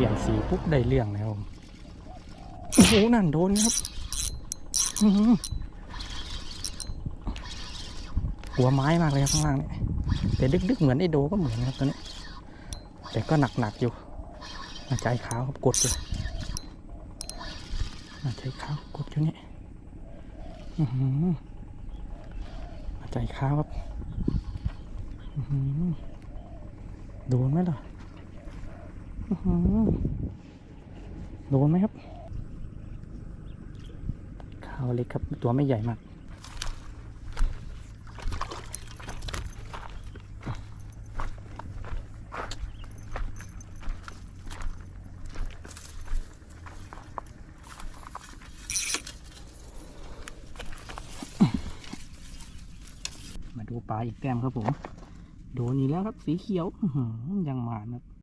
ลี่ยนสีปุ๊บได้เรื่องแล้วผมโอ้โห นั่นโดนครับหัวไม้มากเลยครับข้างล่างเนี่ยแต่ดึกๆเหมือนไอโดก็เหมือนนะครับตัวนี้ แต่ก็หนักๆอยู่น่าใจขาวครับกดอยู่น่าใจขาวกดอยู่นี่อื้อหือน่าใจขาวครับอื้อหือโดนไหมล่ะ โดนไหมครับขาวเล็กครับ ตัวไม่ใหญ่มาก มาดูปลาอีกแต้มครับผม โดนอีกแล้วครับสีเขียวยังมานะครับ